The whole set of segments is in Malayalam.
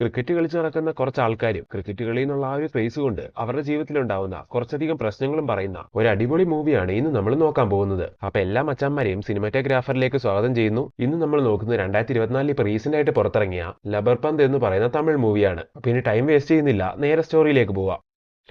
ക്രിക്കറ്റ് കളിച്ച് നടക്കുന്ന കുറച്ച് ആൾക്കാരും ക്രിക്കറ്റ് കളിയിൽ നിന്നുള്ള ആ ഒരു ക്രേസ് കൊണ്ട് അവരുടെ ജീവിതത്തിലുണ്ടാവുന്ന കുറച്ചധികം പ്രശ്നങ്ങളും പറയുന്ന ഒരു അടിപൊളി മൂവിയാണ് ഇന്ന് നമ്മൾ നോക്കാൻ പോകുന്നത്. അപ്പൊ എല്ലാ മച്ചാന്മാരെയും സിനിമാറ്റോഗ്രാഫറിലേക്ക് സ്വാഗതം ചെയ്യുന്നു. ഇന്ന് നമ്മൾ നോക്കുന്നത് രണ്ടായിരത്തി ഇരുപത്തിനാലിൽ ഇപ്പൊ റീസെന്റ് ആയിട്ട് പുറത്തിറങ്ങിയ ലബർ പന്ത് എന്ന് പറയുന്ന തമിഴ് മൂവിയാണ് ഇനി ടൈം വേസ്റ്റ് ചെയ്യുന്നില്ല. നേരെ സ്റ്റോറിയിലേക്ക് പോവാം.